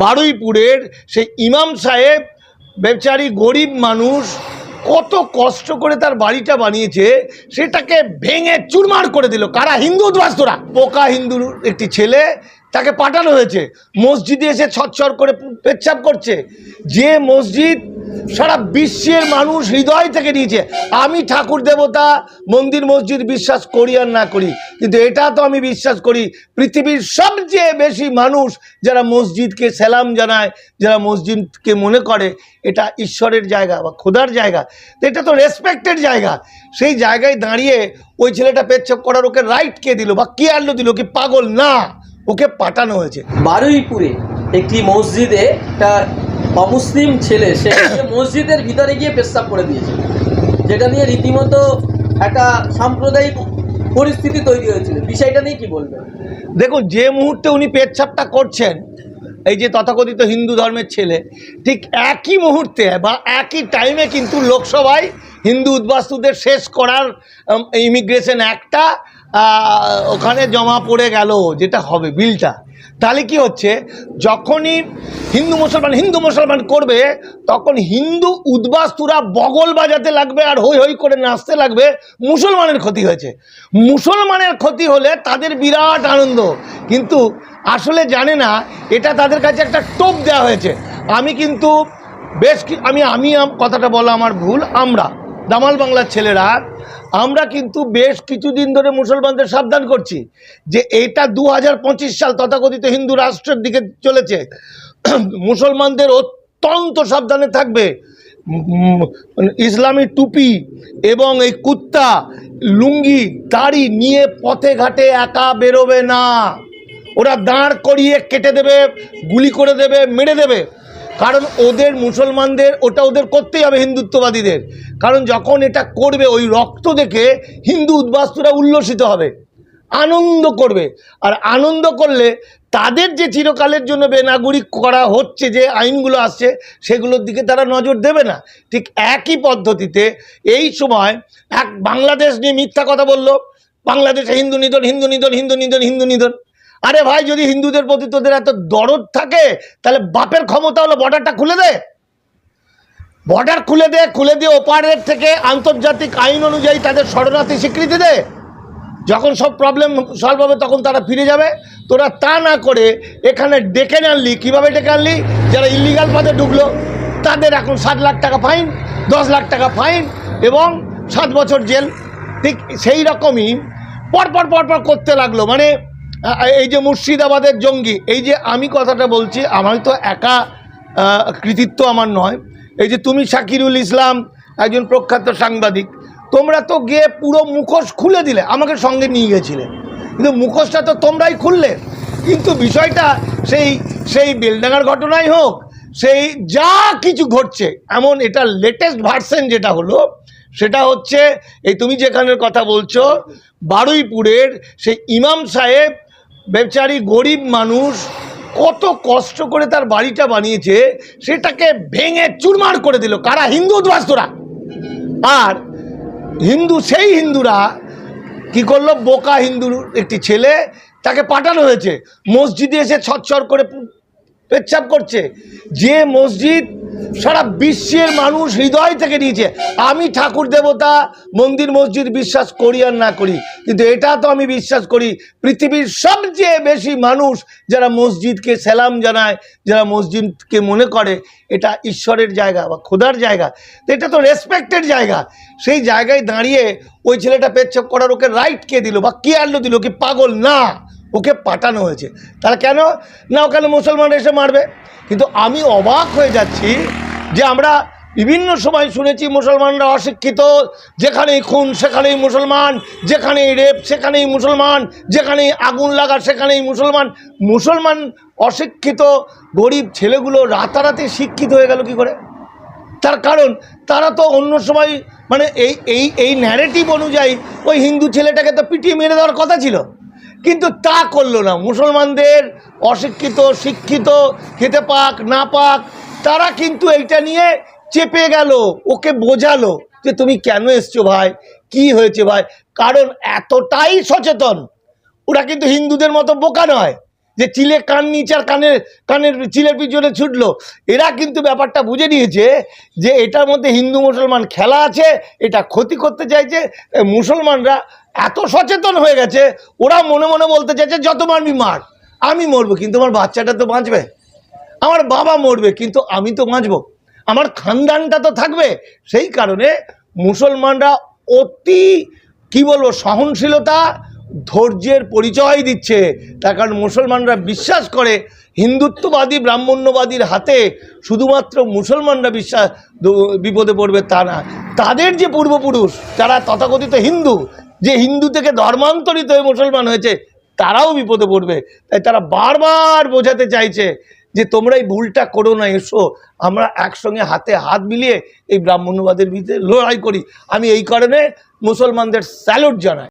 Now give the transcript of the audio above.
বারুইপুরের সেই ইমাম সাহেব, বেচারি গরিব মানুষ, কত কষ্ট করে তার বাড়িটা বানিয়েছে, সেটাকে ভেঙে চুরমার করে দিল। কারা? হিন্দু উদ্বাস্তরা। পোকা হিন্দুর একটি ছেলে তাকে পাঠানো হয়েছে। মসজিদে এসে ছচ্ছর করে পেচ্ছাপ করছে। যে মসজিদ সারা বিশ্বের মানুষ হৃদয় থেকে নিয়েছে। আমি ঠাকুর দেবতা, মন্দির মসজিদ বিশ্বাস করি আর না করি। কিন্তু এটা তো আমি বিশ্বাস করি, পৃথিবীর সবচেয়ে বেশি মানুষ যারা মসজিদকে সালাম জানায়, যারা মসজিদকে মনে করে, এটা ঈশ্বরের জায়গা বা খোদার জায়গা। এটা তো রেসপেক্টেড জায়গা। সেই জায়গায় দাঁড়িয়ে ওই ছেলেটা পেচ্ছাপ করার ওকে রাইট কে দিল বা কে আনলো দিল কি পাগল না, ওকে পাঠানো হয়েছে। বারুইপুরে একটি মসজিদে একটা অমুসলিম ছেলে, সে মসজিদের ভিতরে গিয়ে পেশাব করে দিয়েছে। যেটা নিয়ে রীতিমতো একটা সাম্প্রদায়িক পরিস্থিতি তৈরি হয়েছিল। বিষয়টা নিয়ে কি বলবেন? দেখুন, যে মুহূর্তে উনি পেচ্ছাপটা করছেন, এই যে তথাকথিত হিন্দু ধর্মের ছেলে, ঠিক একই মুহূর্তে বা একই টাইমে কিন্তু লোকসভায় হিন্দু উদ্বাস্তুদের শেষ করার ইমিগ্রেশন একটা ওখানে জমা পড়ে গেল, যেটা হবে বিলটা তাহলে কি হচ্ছে? যখনই হিন্দু মুসলমান হিন্দু মুসলমান করবে, তখন হিন্দু উদ্বাস্তুরা বগল বাজাতে লাগবে আর হই হই করে নাচতে লাগবে। মুসলমানের ক্ষতি হয়েছে। মুসলমানের ক্ষতি হলে তাদের বিরাট আনন্দ। কিন্তু আসলে জানে না, এটা তাদের কাছে একটা টোপ দেওয়া হয়েছে। আমি কিন্তু বেশ আমি আম- কথাটা বলা আমার ভুল, আমরা। দামাল বাংলার ছেলেরা, আমরা কিন্তু বেশ কিছুদিন ধরে মুসলমানদের সাবধান করছি যে এটা দু হাজার পঁচিশ সাল তথাকথিত হিন্দু রাষ্ট্রের দিকে চলেছে। মুসলমানদের অত্যন্ত সাবধানে থাকবে। ইসলামী টুপি এবং এই কুত্তা, লুঙ্গি, দাড়ি নিয়ে পথে ঘাটে একা বেরোবে না। ওরা দাঁড় করিয়ে কেটে দেবে, গুলি করে দেবে, মেরে দেবে। কারণ ওদের মুসলমানদের, ওটা ওদের করতেই হবে হিন্দুত্ববাদীদের। কারণ যখন এটা করবে, ওই রক্ত দেখে হিন্দু উদ্বাস্তুরা উল্লসিত হবে, আনন্দ করবে। আর আনন্দ করলে তাদের যে চিরকালের জন্য বেনাগুরি করা হচ্ছে, যে আইনগুলো আসছে, সেগুলোর দিকে তারা নজর দেবে না। ঠিক একই পদ্ধতিতে এই সময় এক বাংলাদেশ নিয়ে মিথ্যা কথা বলল, বাংলাদেশে হিন্দু নিধন হিন্দু নিধন হিন্দু নিধন হিন্দু নিধন। আরে ভাই, যদি হিন্দুদের প্রতি তোদের এত দরদ থাকে, তাহলে বাপের ক্ষমতা হলো বর্ডারটা খুলে দে। বর্ডার খুলে দে, খুলে দিয়ে ওপারের থেকে আন্তর্জাতিক আইন অনুযায়ী তাদের শরণার্থী স্বীকৃতি দে। যখন সব প্রবলেম সলভ হবে, তখন তারা ফিরে যাবে। তোরা তা না করে এখানে ডেকে আনলি, কীভাবে ডেকে আনলি? যারা ইলিগাল পথে ঢুকলো, তাদের এখন সাত লাখ টাকা ফাইন দশ লাখ টাকা ফাইন এবং সাত বছর জেল। ঠিক সেই রকমই পরপর পরপর করতে লাগল। মানে এই যে মুর্শিদাবাদের জঙ্গি, এই যে আমি কথাটা বলছি, আমার তো একা কৃতিত্ব আমার নয়। এই যে তুমি শাকিরুল ইসলাম, একজন প্রখ্যাত সাংবাদিক, তোমরা তো গিয়ে পুরো মুখোশ খুলে দিলে, আমাকে সঙ্গে নিয়ে গেছিলে। কিন্তু মুখোশটা তো তোমরাই খুললে। কিন্তু বিষয়টা সেই সেই বেলডাঙ্গার ঘটনাই হোক, সেই যা কিছু ঘটছে, এমন এটা লেটেস্ট ভার্সন যেটা হলো, সেটা হচ্ছে, এই তুমি যেখানের কথা বলছো, বারুইপুরের সেই ইমাম সাহেব বেচারি গরিব মানুষ কত কষ্ট করে তার বাড়িটা বানিয়েছে, সেটাকে ভেঙে চুরমার করে দিল। কারা? হিন্দু উদ্বাস্তুরা আর হিন্দু, সেই হিন্দুরা কি করল? বোকা হিন্দুর একটি ছেলে তাকে পাঠানো হয়েছে। মসজিদে এসে ছচ্ছর করে পেচ্ছাপ করছে। যে মসজিদ সারা বিশ্বের মানুষ হৃদয় থেকে নিয়েছে। আমি ঠাকুর দেবতা, মন্দির মসজিদ বিশ্বাস করি আর না করি। কিন্তু এটা তো আমি বিশ্বাস করি, পৃথিবীর সবচেয়ে বেশি মানুষ যারা মসজিদকে সালাম জানায়, যারা মসজিদকে মনে করে, এটা ঈশ্বরের জায়গা বা খোদার জায়গা। তো এটা তো রেসপেক্টেড জায়গা। সেই জায়গায় দাঁড়িয়ে ওই ছেলেটা পেচ্ছপ করার ওকে রাইট কে দিল বা কে আনলো দিল কি পাগল? না। ওকে পাঠানো হয়েছে। তারা কেন? না, ওখানে মুসলমান এসে মারবে। কিন্তু আমি অবাক হয়ে যাচ্ছি যে আমরা বিভিন্ন সময় শুনেছি মুসলমানরা অশিক্ষিত, যেখানেই খুন সেখানেই মুসলমান, যেখানেই রেপ সেখানেই মুসলমান, যেখানেই আগুন লাগা সেখানেই মুসলমান। মুসলমান অশিক্ষিত, গরিব ছেলেগুলো রাতারাতি শিক্ষিত হয়ে গেল কি করে? তার কারণ, তারা তো অন্য সময় মানে এই এই এই ন্যারেটিভ অনুযায়ী ওই হিন্দু ছেলেটাকে তো পিটিয়ে মেরে দেওয়ার কথা ছিল। কিন্তু তা করল না। মুসলমানদের অশিক্ষিত, শিক্ষিত, খেতে পাক, না পাক, তারা কিন্তু এইটা নিয়ে চেপে গেল, ওকে বোঝালো যে তুমি কেন এসছো ভাই? কি হয়েছে ভাই? কারণ এতটাই সচেতন। ওরা কিন্তু হিন্দুদের মতো বোকা নয়। যে চিলে কান নিচে আর কানের কানের চিলের পিছনে ছুটলো। এরা কিন্তু ব্যাপারটা বুঝে নিয়েছে যে এটার মধ্যে হিন্দু মুসলমান খেলা আছে, এটা ক্ষতি করতে চাইছে মুসলমানরা এত সচেতন হয়ে গেছে, ওরা মনে মনে বলতে চাইছে, যত মারবি মার, আমি মরবো, কিন্তু আমার বাচ্চাটা তো বাঁচবে, আমার বাবা মরবে, কিন্তু আমি তো বাঁচবো, আমার খানদানটা তো থাকবে। সেই কারণে মুসলমানরা অতি, কি বলব, সহনশীলতা ধৈর্যের পরিচয় দিচ্ছে। তার কারণ মুসলমানরা বিশ্বাস করে, হিন্দুত্ববাদী, ব্রাহ্মণ্যবাদীর হাতে শুধুমাত্র মুসলমানরা বিশ্বাস বিপদে পড়বে তা না। তাদের যে পূর্বপুরুষ, যারা তথাকথিত হিন্দু, যে হিন্দু থেকে ধর্মান্তরিত হয়ে মুসলমান হয়েছে, তারাও বিপদে পড়বে। তাই তারা বারবার বোঝাতে চাইছে যে তোমরা এই ভুলটা করো না, এসো। আমরা একসঙ্গে হাতে হাত মিলিয়ে এই ব্রাহ্মণ্যবাদের বিরুদ্ধে লড়াই করি। আমি এই কারণে মুসলমানদের স্যালুট জানাই।